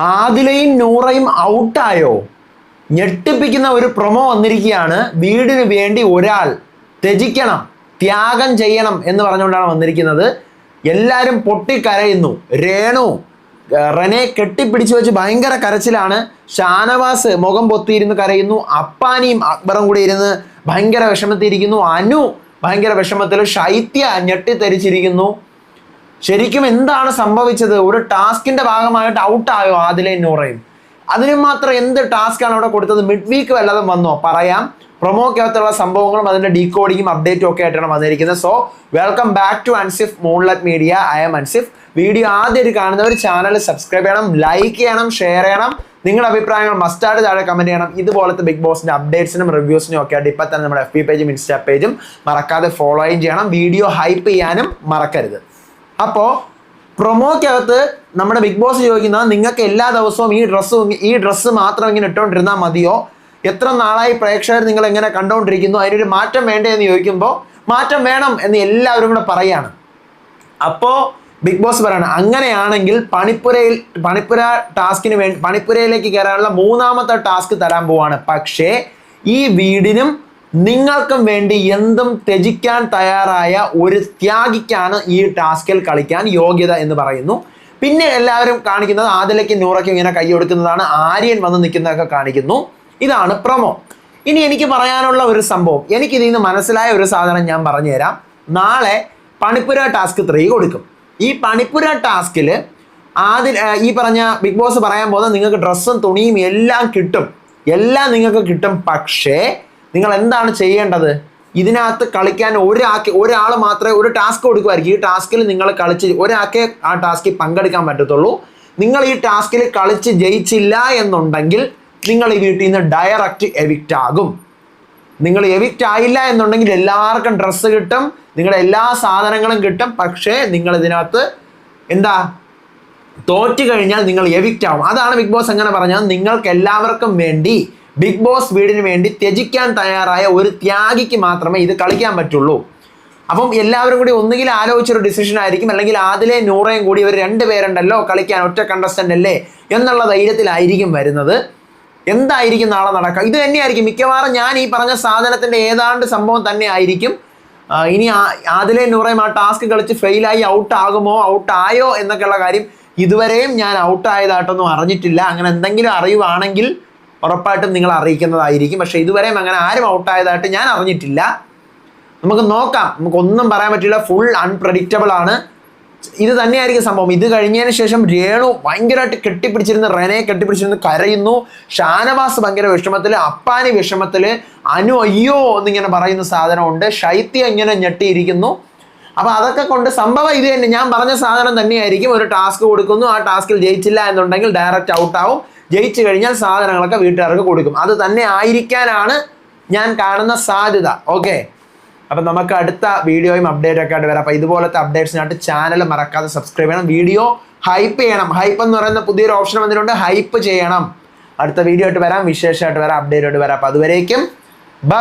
ആദിലയും നൂറയും ഔട്ടായോ? ഞെട്ടിപ്പിക്കുന്ന ഒരു പ്രൊമോ വന്നിരിക്കുകയാണ്. വീടിന് വേണ്ടി ഒരാൾ ത്യജിക്കണം ത്യാഗം ചെയ്യണം എന്ന് പറഞ്ഞുകൊണ്ടാണ് വന്നിരിക്കുന്നത്. എല്ലാവരും പൊട്ടിക്കരയുന്നു. രേണു റനെ കെട്ടിപ്പിടിച്ചു വെച്ച് ഭയങ്കര കരച്ചിലാണ്. ഷാനവാസ് മുഖം പൊത്തിയിരുന്ന് കരയുന്നു. അപ്പാനിയും അക്ബറും കൂടി ഇരുന്ന് ഭയങ്കര വിഷമത്തിയിരിക്കുന്നു അനു ഭയങ്കര വിഷമത്തിൽ ശൈത്യ ഞെട്ടിത്തെരിച്ചിരിക്കുന്നു. ശരിക്കും എന്താണ് സംഭവിച്ചത്? ഒരു ടാസ്കിന്റെ ഭാഗമായിട്ട് ഔട്ടായോ ആദിലെ നൂറയും അതിന് മാത്രം എന്ത് ടാസ്ക്കാണ് അവിടെ കൊടുത്തത്? മിഡ് വീക്ക് വല്ലതും വന്നോ? പറയാം. പ്രൊമോക്കകത്തുള്ള സംഭവങ്ങളും അതിന്റെ ഡീകോഡിങ്ങും അപ്ഡേറ്റും ഒക്കെ ആയിട്ടാണ് വന്നിരിക്കുന്നത്. So welcome back to Ansif Moonlet media I M Ansif video ആദ്യമായിട്ട് കാണുന്നവർ ചാനൽ സബ്സ്ക്രൈബ് ചെയ്യണം ലൈക്ക് ചെയ്യണം ഷെയർ ചെയ്യണം. നിങ്ങളുടെ അഭിപ്രായങ്ങൾ മസ്റ്റാർഡ് താഴെ കമന്റ് ചെയ്യണം. ഇതുപോലത്തെ ബിഗ് ബോസിന്റെ അപ്ഡേറ്റ്സിനും റിവ്യൂസിനും ഒക്കെ ആയിട്ട് ഇപ്പം തന്നെ നമ്മുടെ എഫ് ബി പേജും ഇൻസ്റ്റാ പേജും മറക്കാതെ ഫോളോയും ചെയ്യണം. വീഡിയോ ഹൈപ്പ് ചെയ്യാനും മറക്കരുത്. അപ്പോൾ പ്രൊമോക്കകത്ത് നമ്മുടെ ബിഗ് ബോസ് ചോദിക്കുന്നത് നിങ്ങൾക്ക് എല്ലാ ദിവസവും ഈ ഡ്രസ്സ് ഈ ഡ്രസ്സ് മാത്രം ഇങ്ങനെ ഇട്ടുകൊണ്ടിരുന്നാൽ മതിയോ? എത്ര നാളായി പ്രേക്ഷകർ നിങ്ങൾ എങ്ങനെ കണ്ടുകൊണ്ടിരിക്കുന്നു അതിനൊരു മാറ്റം വേണ്ടേ എന്ന് ചോദിക്കുമ്പോൾ മാറ്റം വേണം എന്ന് എല്ലാവരും കൂടെ പറയാണ്. അപ്പോൾ ബിഗ് ബോസ് പറയണം അങ്ങനെയാണെങ്കിൽ പണിപ്പുരയിൽ പണിപ്പുര ടാസ്കിന് വേണ്ടി പണിപ്പുരയിലേക്ക് കയറാനുള്ള മൂന്നാമത്തെ ടാസ്ക് തരാൻ പോവാണ്. പക്ഷേ ഈ വീടിനും നിങ്ങൾക്കും വേണ്ടി എന്തും ത്യജിക്കാൻ തയ്യാറായ ഒരു ത്യാഗിക്കാണ് ഈ ടാസ്കിൽ കളിക്കാൻ യോഗ്യത എന്ന് പറയുന്നു. പിന്നെ എല്ലാവരും കാണിക്കുന്നത് ആദിലയ്ക്കും നൂറയ്ക്കും ഇങ്ങനെ കൈ കൊടുക്കുന്നതാണ്. ആര്യൻ വന്ന് നിൽക്കുന്നതൊക്കെ കാണിക്കുന്നു. ഇതാണ് പ്രൊമോ. ഇനി എനിക്ക് പറയാനുള്ള ഒരു സംഭവം. എനിക്ക് ഇതിൽ നിന്ന് മനസ്സിലായ ഒരു സാധനം ഞാൻ പറഞ്ഞുതരാം. നാളെ പണിപ്പുര ടാസ്ക് ത്രീ കൊടുക്കും. ഈ പണിപ്പുര ടാസ്കിൽ ആദ്യ ഈ പറഞ്ഞ ബിഗ് ബോസ് പറയാൻ പോകുന്ന നിങ്ങൾക്ക് ഡ്രസ്സും തുണിയും എല്ലാം കിട്ടും. എല്ലാം നിങ്ങൾക്ക് കിട്ടും. പക്ഷേ നിങ്ങൾ എന്താണ് ചെയ്യേണ്ടത്? ഇതിനകത്ത് കളിക്കാൻ ഒരാൾക്ക് ഒരാൾ മാത്രമേ ഒരു ടാസ്ക് കൊടുക്കുമായിരിക്കും. ഈ ടാസ്കിൽ നിങ്ങൾ കളിച്ച് ഒരാൾക്കേ ആ ടാസ്കിൽ പങ്കെടുക്കാൻ പറ്റത്തുള്ളൂ. നിങ്ങൾ ഈ ടാസ്കിൽ കളിച്ച് ജയിച്ചില്ല എന്നുണ്ടെങ്കിൽ നിങ്ങൾ ഈ വീട്ടിൽ നിന്ന് ഡയറക്റ്റ് എവിക്റ്റ് ആകും. നിങ്ങൾ എവിക്റ്റ് ആയില്ല എന്നുണ്ടെങ്കിൽ എല്ലാവർക്കും ഡ്രസ്സ് കിട്ടും നിങ്ങളുടെ എല്ലാ സാധനങ്ങളും കിട്ടും പക്ഷേ നിങ്ങൾ ഇതിനകത്ത് എന്താ? തോറ്റു കഴിഞ്ഞാൽ നിങ്ങൾ എവിക്റ്റ് ആവും. അതാണ് ബിഗ് ബോസ് എങ്ങനെ പറഞ്ഞത്. നിങ്ങൾക്ക് എല്ലാവർക്കും വേണ്ടി ബിഗ് ബോസ് വീടിന് വേണ്ടി ത്യജിക്കാൻ തയ്യാറായ ഒരു ത്യാഗിക്ക് മാത്രമേ ഇത് കളിക്കാൻ പറ്റുള്ളൂ. അപ്പം എല്ലാവരും കൂടി ഒന്നുകിൽ ആലോചിച്ചൊരു ഡിസിഷൻ ആയിരിക്കും. അല്ലെങ്കിൽ ആദിലെ നൂറയും കൂടി ഇവർ രണ്ട് പേരുണ്ടല്ലോ കളിക്കാൻ ഒറ്റ കണ്ടസ്റ്റന്റ് അല്ലേ എന്നുള്ള ധൈര്യത്തിലായിരിക്കും വരുന്നത്. എന്തായിരിക്കും നാളെ നടക്കുക ഇത് തന്നെയായിരിക്കും. മിക്കവാറും ഞാൻ ഈ പറഞ്ഞ സാധനത്തിന്റെ ഏതാണ്ട് സംഭവം തന്നെ ആയിരിക്കും ഇനി അതിലെ നൂറയും ആ ടാസ്ക് കളിച്ച് ഫെയിലായി ഔട്ട് ആകുമോ ഔട്ട് ആയോ എന്നൊക്കെയുള്ള കാര്യം ഇതുവരെയും ഞാൻ ഔട്ടായതായിട്ടൊന്നും അറിഞ്ഞിട്ടില്ല. അങ്ങനെ എന്തെങ്കിലും അറിയുവാണെങ്കിൽ ഉറപ്പായിട്ടും നിങ്ങൾ അറിയിക്കുന്നതായിരിക്കും. പക്ഷേ ഇതുവരെയും അങ്ങനെ ആരും ഔട്ടായതായിട്ട് ഞാൻ അറിഞ്ഞിട്ടില്ല. നമുക്ക് നോക്കാം. നമുക്കൊന്നും പറയാൻ പറ്റില്ല. ഫുൾ അൺപ്രഡിക്റ്റബിൾ ആണ്. ഇത് തന്നെയായിരിക്കും സംഭവം. ഇത് കഴിഞ്ഞതിന് ശേഷം രേണു ഭയങ്കരമായിട്ട് കെട്ടിപ്പിടിച്ചിരുന്ന്. റെനെ കെട്ടിപ്പിടിച്ചിരുന്ന്. കരയുന്നു. ഷാനവാസ് ഭയങ്കര വിഷമത്തിൽ അപ്പാനി വിഷമത്തിൽ അനു അയ്യോ എന്നിങ്ങനെ പറയുന്ന സാധനമുണ്ട്. ശൈത്യം ഇങ്ങനെ ഞെട്ടിയിരിക്കുന്നു. അപ്പോൾ അതൊക്കെ കൊണ്ട് സംഭവം ഇത് തന്നെ. ഞാൻ പറഞ്ഞ സാധനം തന്നെയായിരിക്കും. ഒരു ടാസ്ക് കൊടുക്കുന്നു. ആ ടാസ്കിൽ ജയിച്ചില്ല എന്നുണ്ടെങ്കിൽ ഡയറക്റ്റ് ഔട്ടാവും. ജയിച്ചു കഴിഞ്ഞാൽ സാധനങ്ങളൊക്കെ വീട്ടുകാർക്ക് കൊടുക്കും. അത് തന്നെ ആയിരിക്കാനാണ് ഞാൻ കാണുന്ന സാധ്യത. ഓക്കെ അപ്പം നമുക്ക് അടുത്ത വീഡിയോയും അപ്ഡേറ്റ് ഒക്കെ ആയിട്ട് വരാം. അപ്പം ഇതുപോലത്തെ അപ്ഡേറ്റ്സിനായിട്ട് ചാനൽ മറക്കാതെ സബ്സ്ക്രൈബ് ചെയ്യണം. വീഡിയോ ഹൈപ്പ് ചെയ്യണം. ഹൈപ്പ് എന്ന് പറയുന്ന പുതിയൊരു ഓപ്ഷൻ വന്നിട്ടുണ്ട്. ഹൈപ്പ് ചെയ്യണം. അടുത്ത വീഡിയോ ആയിട്ട് വരാം. വിശേഷമായിട്ട് വരാം. അപ്ഡേറ്റ് ആയിട്ട് വരാം. അപ്പം അതുവരേക്കും ബ